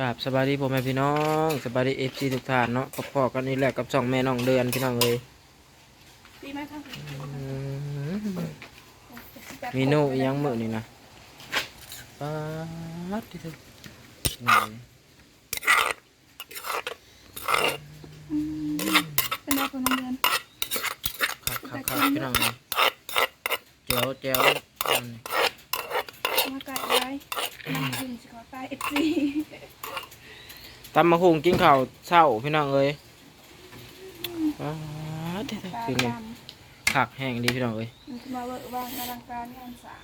กับสบายดีพ่อแม่พี่น้องสบายดีเอฟซีทุกท่านเนาะกับพ่อกันนี่แหละกับสองแม่น้องเดือนพี่น้องเลยดีไหมครับอืมมีโน่อีหยังมือนี่นะป๊าดที่สุดนี่เป็นไรคนน้องเดือนคักคักคักพี่น้องเลยเจียวเจียวอื มมาไก่ไว้นั่งกินสิขอตายเอฟซีตำมะฮุงกินข้าวเช้าพี่น้องเลยป๊าดที่สุดตาคือไงดคักแห้งดีพี่น้องเลยำมันจะมาเวอร์วางอลังการงานสร้าง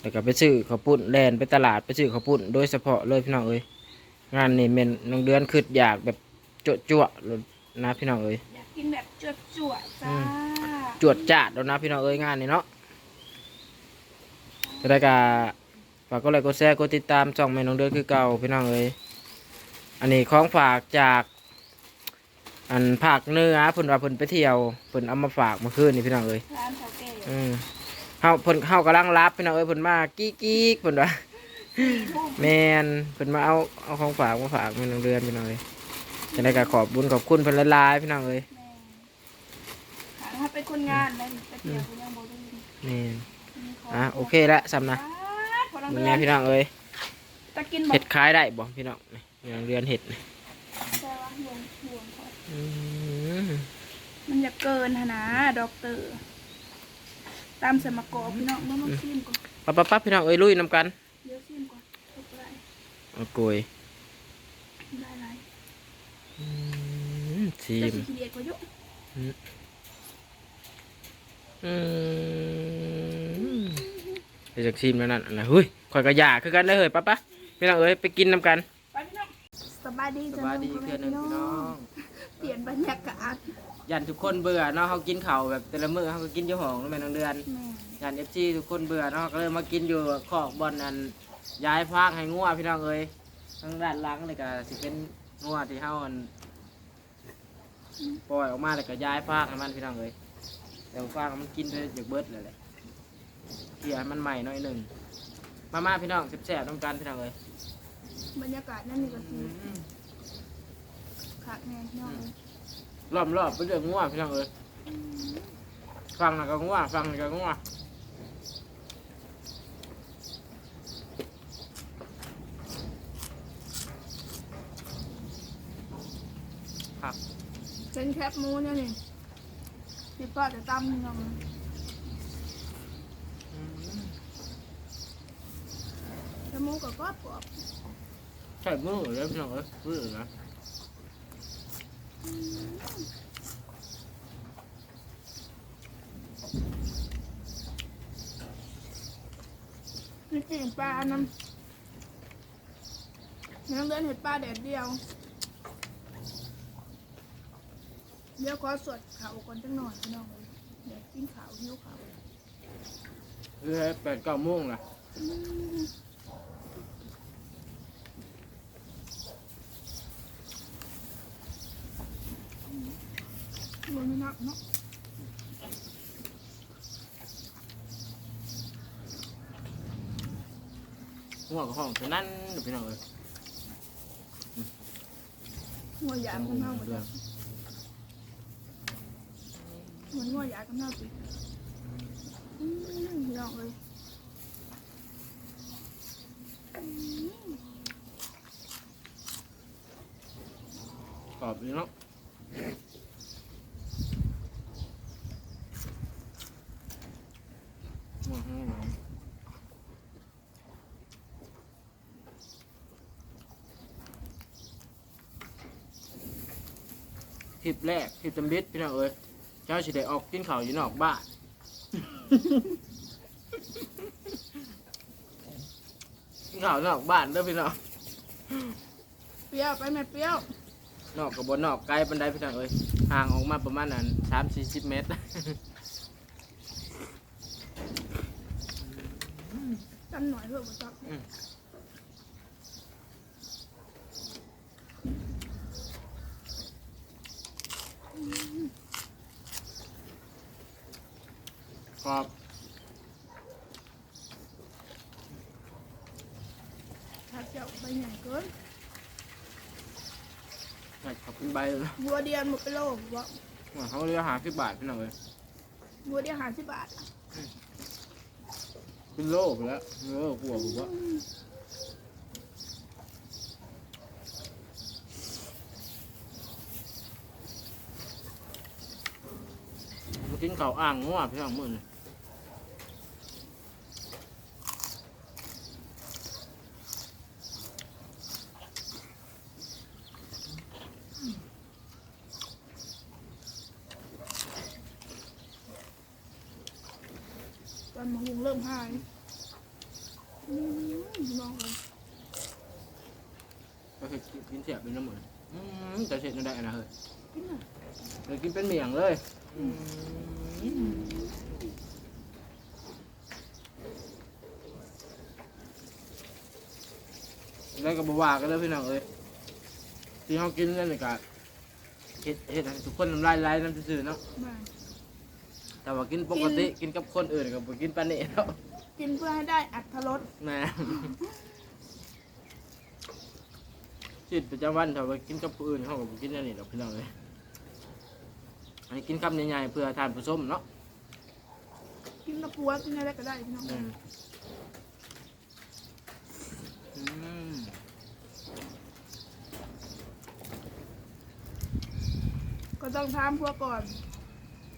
แล้วก็ไปซื้อข้าวปุ้นแลนไปตลาดไปซื้อข้าวปุ้นโดยเฉพาะเลยพี่น้องเอ้ยงานนี่เมนน้องเดือนคืดอยากแบบจวดจวดๆเลยนะพี่น้องเอ้ยอยากกินแบบจวดจวดๆจ้าจวดจาดแล้วนะพี่น้องเอ้ยงานนี่เนาะ จะได้กาฝากก็เลยกดแชร์กดติดตามช่องแม่น้องเดือนคือเก่าพี่น้องเอ้ยอันนี้ของฝากจากอันภาคเหนือเพิ่นว่าเพิ่นไปเที่ยวเพิ่นเอามาฝากเมื่อคืนนี่พี่น้องเอ้ยร้านเขาแก่อืมเฮาเพิ่นเฮากำลังรับพี่น้องเอ้ยเพิ่นมากี้กี้เพิ่นว่าสี่ทุ่มแมนเพิ่นมาเอาเอาของฝากมาฝากแม่น้องเดือนพี่น้องเลยจะได้ก็ขอบบุญขอบคุณเพิ่นหลายๆพี่น้องเลยแม่หาถ้าเป็นคนงานได้ไปเที่ยวคุณยังบ่ได้ยินแม่นมีข อะโอเคละสำนะป๊าดพอน้องมึเดืงอนแม่พี่น้องเอ้ยตะกินบอเห็กดขายได้บ่พี่น้องนี่แม่น้องเดือนเห็ดนี่แต่ว่าห่วงห่วงเขาอืมมันอย่าเกินหนนะด็อกเตอร์ ตามสมกอพี่น้องเมื่อมาชิมก่อนปั๊บปั๊บปั๊บพี่น้องเอ้ยลุยนำกันเดี๋ยวชิมก่อนทุกไรเอาโกยได้ไรอืมซีจะมสิขี้เดียดกว่าอยุอืม ไปจากซีมแล้วนั่นอะไรเฮ้ยข่อยก็อยากคือกันได้อเฮ้ยปั๊บปั๊บพี่น้องเอ้ยไปกินนำกันไปพี่น้องสบายดีสจ้ะบายดีพ่อเพื่แม่อนหนึ่งพี่น้องเปลี่ยนบรรยากาศยันทุกคนเบื่อเนาะเขากินข้าวแบบแต่ละมื้อเขาก็กินอยู่ห้องนั่นแม่น้องเดือนแม่ยานเอฟซีทุกคนเบื่อเนาะก็เลยมากินอยู่คอกบอลนั้นย้ายฟางให้งัวพี่น้องเอ้ยทางด้านหลังนี่ก็สิเป็นงัวที่เฮาอันปล่อยออกมาแล้วก็ย้ายฟางให้มันพี่น้องเอ้ยแต่ว่าฟางมันกินไปจากเบิดเลยแหละ เกี่ยให้มันใหม่หน่อยหนึ่ง มามาพี่น้องแซ่บๆต้องการพี่น้องเอ้ยบรรยากาศนั่นนี่ก็คือขาดแน่พี่น้องเลยรอบรอบๆไปเรื่องงัวพี่น้องเอ้ยฟังน่ะก็งัวฟังน่ะก็งัวครับเส้นแคบหมูเนี่ยนี่พี่ป้าจะตำพี่น้องแล้วห มูกับกรอบกรอบใช่มือเลยพี่น้องเอ้ยมือนะนี่กินปลาน้ำน้ำเดินเห็ดปลาแดดเดียว เดี๋ยวขอสวดเขาก่อนจังหน่อยพี่น้องเลยเดี๋ยวกินขาวหิวขาวเรือแปดเก้าโมงละมันไม่นักเนาะ หัวกับห้องตัวนั้นเดี๋ยวพี่น้องเอ้ยงัวยากันเน่าหมดแล้วเหมือนงัวยากันเน่าสิอืมพี่น้องเลยกรอบเลยเนาะหัวห้องค ลิปแรกคลิปจำบิดพี่น้องเอ้ยเจ้าสิได้ออกกินข้าวอยู่นอกบ้าน กินข้าวนอกบ้านเด้อพี่น้องเปรี้ยวไปแม่เปรี้ยวนอกกับบนนอกไกลปันไดพี่น้องเอ้ยห่างออกมาประมาณนั้นสามสี่สิบเมตรกันหน่อยเพื่อมาจับอืม กรอบ ทัด เจ้าใบใหญ่เกิน ใช่ขอ บคุณใบเลยนะบัวเดียวหมดไปโลกว่าว่าเขาเรียกหาสิบบาทพี่น้องเลยบัวเดียวหาสิบบาทเป็นโลไปแล้วโลกลัวผมว่ามากินข้าวอ่างงัวพี่น้องมื้อนี่ ตอนมาหุงเริ่มหายอืมมองเลย ก็คือกินเสียบเป็นน้ำมือ อืมแต่เสร็จนั่นได้นะเฮ้ยกินเลยกินเป็นเมี่ยงเลยแล้วก็บว่ากันเลยพี่น้องเอ้ยที่เขากินนั่นนี่ก็เห็ดเห็ดให้ทุกคนน้ำลายไหลน้ำซื่อๆเนาะแต่ว่ากินปกติกินกับคนอื่นก็บ่กินปานนี้แล้วกินเพื่อให้ได้อัตรสแหม่ ชีวิตประจำวันถ้าว่ากินกับผู้อื่นเขาก็บ่กินอันนี้ดอกพี่น้องเอ้ยอันนี้กินคำใหญ่ๆเพื่อทานผู้ชมเนาะกินกระปัวกินอะไรก็ได้พี่น้องอืมอืมก็ต้องทามพวกก่อน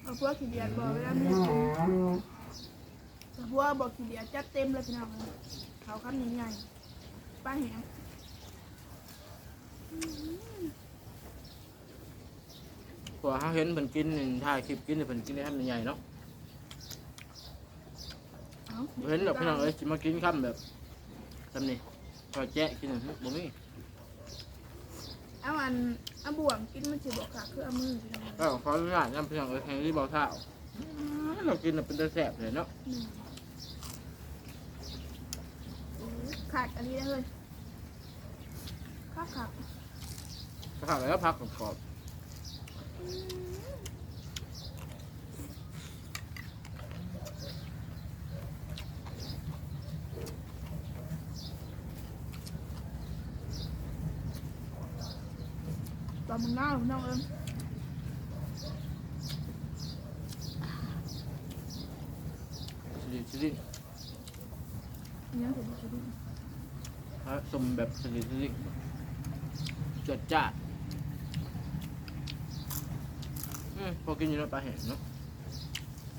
เอาพวกขี้เดียดบอกเวลาไม่ได้กินแต่พวกบอกขี้เดียดจัดเต็มเลยพี่น้องเลยเขาคำใหญ่ๆป้าแหงเพราะว่าเขาเห็นเพิ่นกินนี่ถ่ายคลิปกินนี่เพิ่นกินได้คำใหญ่ๆเนาะเอาบ่เห็นดอกพี่น้องเอ้ยสิมากินคำแบบซำนี้พอแจ๊ะกินน่ะบ่มีเอาอันเอาบ่วงกินมันจะบอกค่ะคือเอามือพี่น้องก็ขออนุญาตนำพี่น้องเอ้ยให้รีบเบาเท้าอืมเรากินน่ะเป็นตาแซ่บเลยเนาะหนึ่งขาดอันนี้ได้เลยข้าวขาด ผักแล้วผักกรอบตอนมึงหน้าพี่น้องเอิญๆสิริสิริเนี่ยผมจะดู ฮะสมแบบสิริสิริจดจ้าด อืม พอกินอยู่แล้วปลาเห็นเนาะ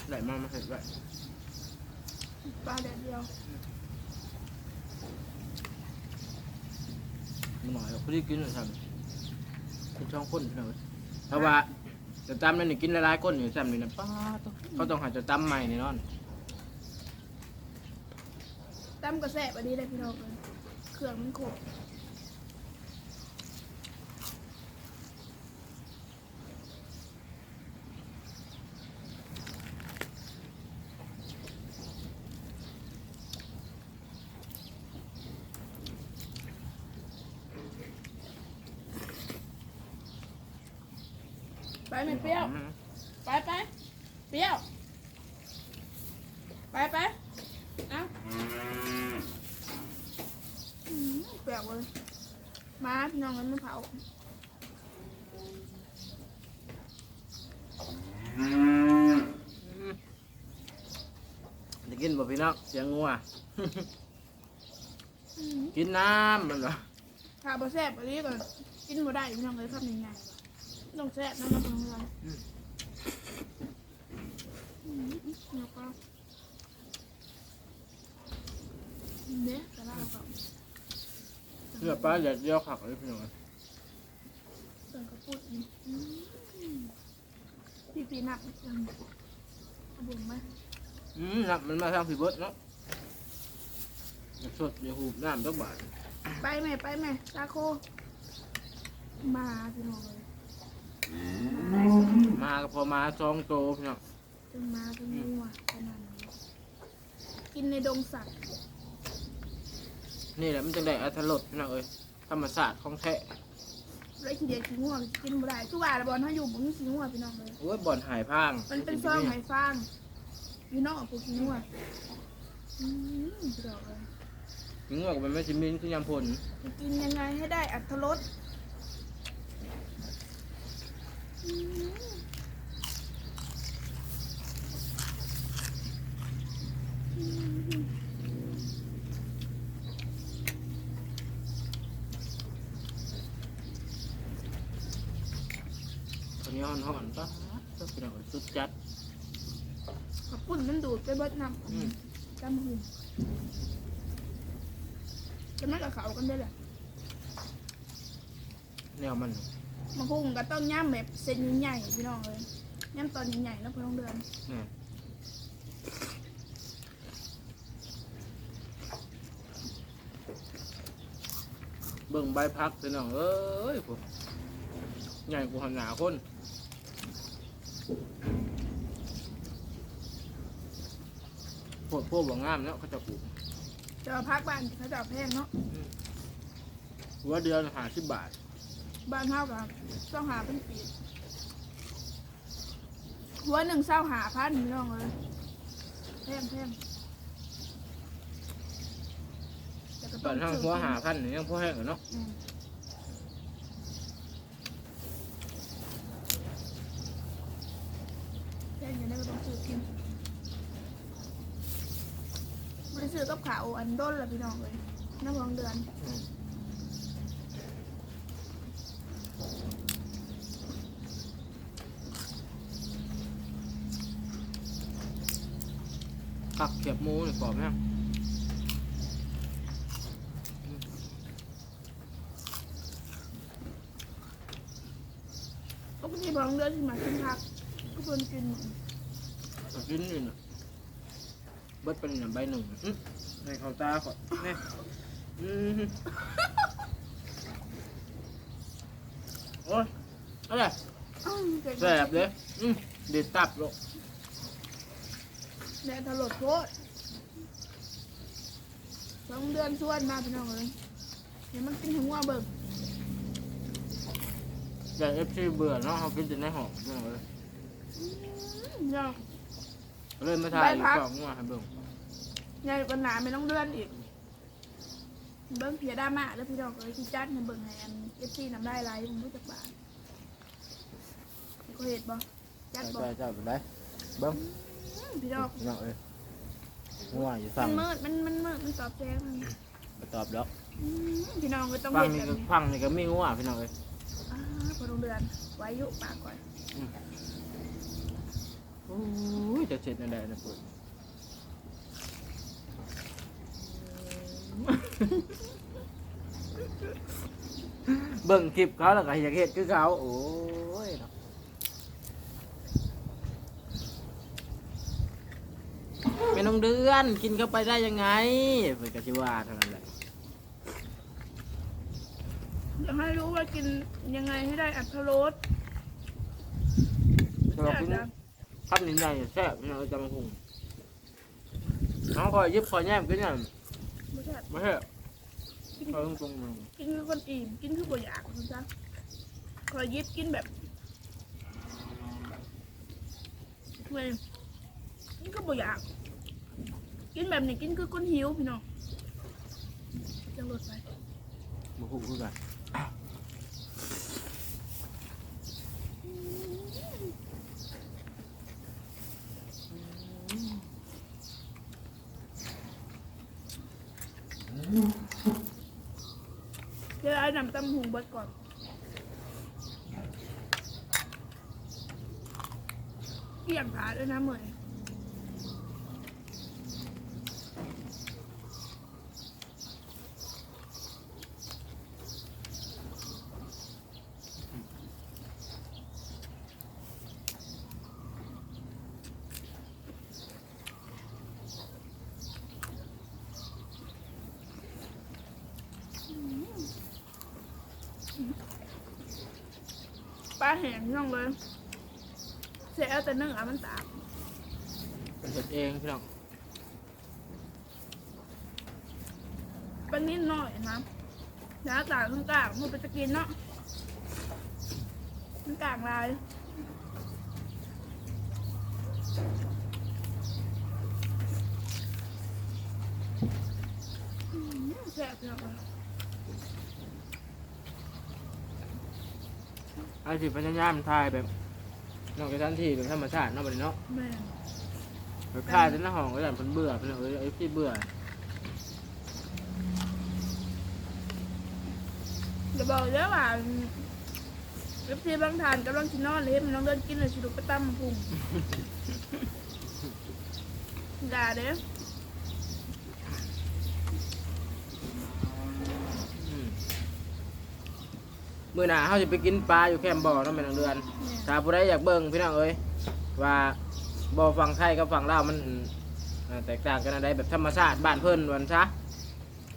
ได้มามาเห็ดไว้ปลาแดดเดียวมันหน่อยพอดีกินเลยทำเป็นช่องคนพี่น้องเอ้ยเพราะว่าจะตำนั่นนี่กินหลายๆคนอยู่ซ้ำนี่นะป้าดต้องเขาต้องหาจะตำใหม่แน่นอน ตั้มกระแสอันนี้ได้พี่น้องเอิญเครื่องมันครบ ไปไหมเปรี้ยว อืม ไปไปเปรี้ยว ไปไปเอ้าอืม เปรี้ยวเลยมาพี่น้องกันมันเผาจะกินบ่พี่น้องเสียงงัวอืมกินน้ำมันเหรอถ้าบ่แซ่บอันนี้ก่อนกินบ่ได้พี่น้องเลยครับยังไงต้องแซ่บน้ำมันของเราอืมแล้วก็เนี่ยจะเล่าก่อน เพื่อปลาอย่าเดียวขักเลยพี่น้องเติมกระปุกนี่อืมพี่ปีนับจังเอาบุ๋มไหมอืมน้ำมันมาทางผีเบิดเนาะอย่าสดอย่าหูบน้ำต้องบาดไปแม่ไปแม่ตาโค มาพี่น้องเลยมาก็พอมาซองโตพี่น้องจนมาจนนัวขนาดนี้กินในดงสัตว์ นี่แหละมันจังได้อัตลดพี่น้องเอ้ยธรรมศาสตร์ของแท้ไรขี้เดียดขี้ง่วงกินบ่ได้ทุกว่าละบอลถ้าอยู่ผมมีขี้ง่วงพี่น้องเลยโอ้ยบ่อนหายพางมันเป็นซองไห้ฟางพี่น้องเอาพวกขี้ง่วงอืมพี่น้องเลยงอกมันไม่ชิมินคือยำผลจะกินยังไงให้ได้อัตรสอืมตอ นนี้ห่อนๆปะก็เป็นอะไรสุดจัดขอบคุณมันดูดไปเบิดน้อืมำจำหูจะไม่กับเขากันได้แหละแนวมันมาคุงก็ต้องย่ำแบบเส้นใหญ่ๆพี่น้องเลยย่ำตอนใหญ่ๆแล้วเพื่อนเดือนนี่เบิ่งใบพักพี่น้องเอ้ยพวกใหญ่กูหันหนาคน พวกพวกบ่งามเนาะเขาจะปลูกจะเอาพักบ้านเขาจะเอาแพงเนาะหัวเดือนหาสิบบาท บ้านเท่ากับต้องหาเป็นปีหัวหนึ่งเศร้าหาพันพี่น้องเลยแพงแพงแต่ก็ตอนห้างหัวหาพันนี่ยังพอแห้งอยู่เนาะอืมแพงอย่างนี้ก็ต้องซื้อกินไม่ได้ ซื้อกับขาวอันด้นละพี่น้องเลยน้ำรองเดือนอืมผักเขียบหมูนี่กรอบไหมปกติบางเดือนที่มากินผักก็เพิ่นกินก็กินอยู่น่ะ เบิดเป็นน่ะใบหนึ่งอื้อในเขาตาขอนี่อืมโอ้ยอะไรอ้าวเก่งแสบเลยอืมเด็ดตับลูกแดดถลดโคตรสองเดือนชวนมาพี่น้องเลยเดี๋ยวมันกินหัวเบิ่งแต่เอฟซีเบื่อเนาะเขากินจนได้หอมเรื่องเลยยัง เลยมาถ่ายใบพักกล่องงัวให้เบิ่งใหญ่กว่าหนาไม่ต้องเดือนอีก เบิ่งเพียดามาแล้วพี่น้องเลยที่จัดให้เบิ่งให้อันเอฟซีนำได้ไรผมรู้จักบ้านก็เห็ดบ่จัดบ่ใช่ใช่เป็นไรเบิ่งอืมพี่น้องเนาะเอ้ยงัวอยู่มัฝั่งนมืดมันมันมืดมันตอบแจ้งมันมาตอบดอกอืมพี่น้องก็ต้องฝั่งเห็ดนี่แบบก็นี้ฝั่งนี่ก็มีงัวพี่น้องเอ้ยอ่าพอโรงเดือนไว้อยุปากก่อน โอ้ยจะเสร็จนั่นแหละนะปุ๊เบิ่งคลิปเขาแล้วก็อยากเห็นคือเขาโอ้ยเนาะไม่ต้องเดือนกินเข้าไปได้ยังไงเพื่อนกชิว่าเท่านั้นแหละอยากให้รู้ว่ากินยังไงให้ได้อัตรสเรากินข้าวเหนียวใหญ่แซ่บเราจะมาหุงน้องคอยยิบคอยแย้มกินเนี่ยไม่ใช่ไม่ใช่เขาตรงๆมึงกินคือคนอิ่มกินคือบ่อยากคุณจ๊ะคอยยิบกินแบบเว้ยกินคือบ่อยากกินแบบนี้กินคือคนหิวพี่น้องจะลดไปมาหุงคือกัน เดี๋ยวเอาน้ำตำหุงเบิดก่อนเกี่ยงขาด้วยนะเหมย ปลาแห้งพี่น้องเลยเสียเอาแต่เนื้อมันตากเป็นเห็ดเองพี่น้องปลานิดหน่อยนะแล้วตากข้างกลางมันไปจะกินเนาะมันกลางลายอืมแซ่บพี่น้องเลย ไอ้สิพยายามถ่ายแบบนอกจากทันที่เป็นธรรมชาติเนาะบัดนี้เนาะแม่นแบบถ่ายแต่หน้าห้องก็อย่างเพิ่นเบื่อเพิ่นเอ้ยไอ้ที่เบื่อจะบอกเด้อว่าเอฟซีบางทานกำลังกินนอนเลยเห็นมันน้องเดินกินเลยสิลูกไปตั้มพุงด่าเด้ออื มื้อหน้าเฮาสิไปกินปลาอยู่แคมป์บ่อเนาะแม่นางเดือนเนี่ยถ้าผู้ใดอยากเบิ่งพี่น้องเอ้ยว่าบ่อฝั่งไทยกับฝั่งลาวมันเอ่อแตกต่างกันอะไรแบบธรรมชาติบ้านเพิ่นวันซะ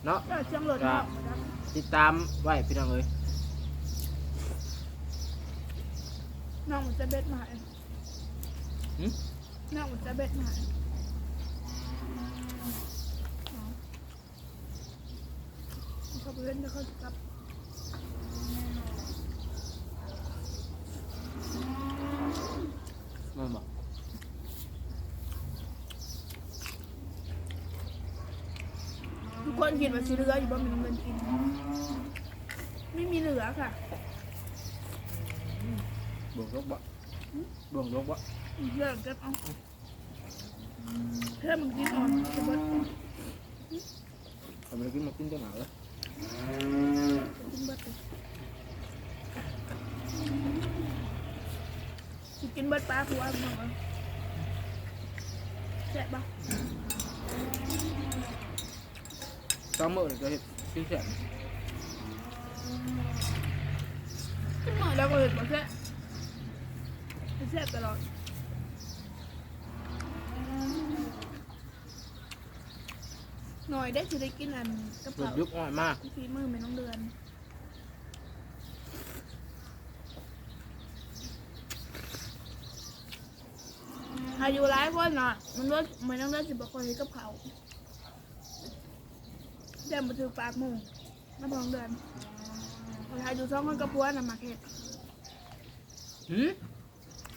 เนาะ เออเชียงรถเนาะติดตามไว้พี่น้องเอ้ยน้องมันจะเบ็ดมาให้หึน้องมันจะเบ็ดมาให้อ๋อเขาไปเล่นจะเขาจับแม่ นบ่ทุกคนคิดว่าสิเหลืออยู่บ่มีเงินกิน ไม่มีเหลือค่ะบ่วงลกบ่บ่วงลกบ่เหลือเก็บเอาเพื่อมึงกินอ่อนจะเบิดทำไมกินมากินจังหวะเลยกินเบิดเลย สิกินเบิดปลาผัวมึงเหรอแซ่บปะสองมือนี่ก็เฮ็ดกินแซ่บขึ้นมาแล้วก็เห็นบ่แซ่บแซ่บตลอดหน่อยได้สิได้กินอันกระเปิดเพรายุกอ้อยมากฝีมือไม่ต้องเดือน อายุร้ายคนเนาะมันว่าไม่ต้องเลือกสิบกว่าคนกับเขาเดินมาถือปากหมูน้ำพองเดือนอายุสองคนกับพัวน่ะหมักเห็ดหืม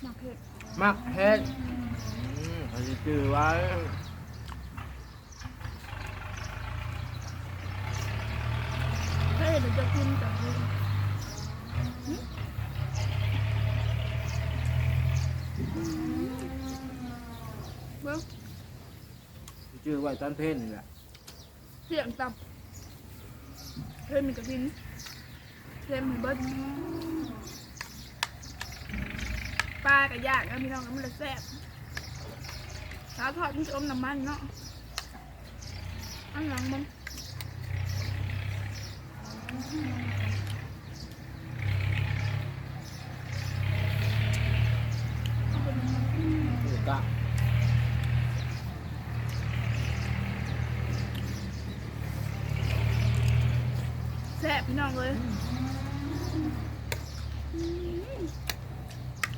หมักเห็ดมักเฮ็ดอืมเขาสิจื้อไว้ถ้าเห็ดเดี๋ยวจะกินแต่คือหึเบิ้ง สิจื้อไว้ตอนเพนนี่แหละเสียงต่ำเพิ่มมีกระทินเพิ่มมีเบิ้ลปลากับยากนะพี่น้องมันลยแซ่บสาทอดมันจะอมน้ำมันเนาะอันหลังมันนี่กะ แซ่บ พี่น้องเลย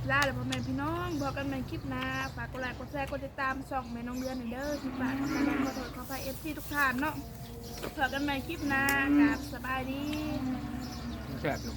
ลาเลยพ่อแม่พี่น้องบอกกันใหม่คลิปหน้าฝากกดไลค์กดแชร์กดติดตามช่องแม่น้องเดือนหน่อยเด้อที่ฝากขอแรงขอโทษขอไปเอฟซีทุกท่านเนาะพอกันใหม่คลิปหน้ากับสบายดี แซ่บอยู่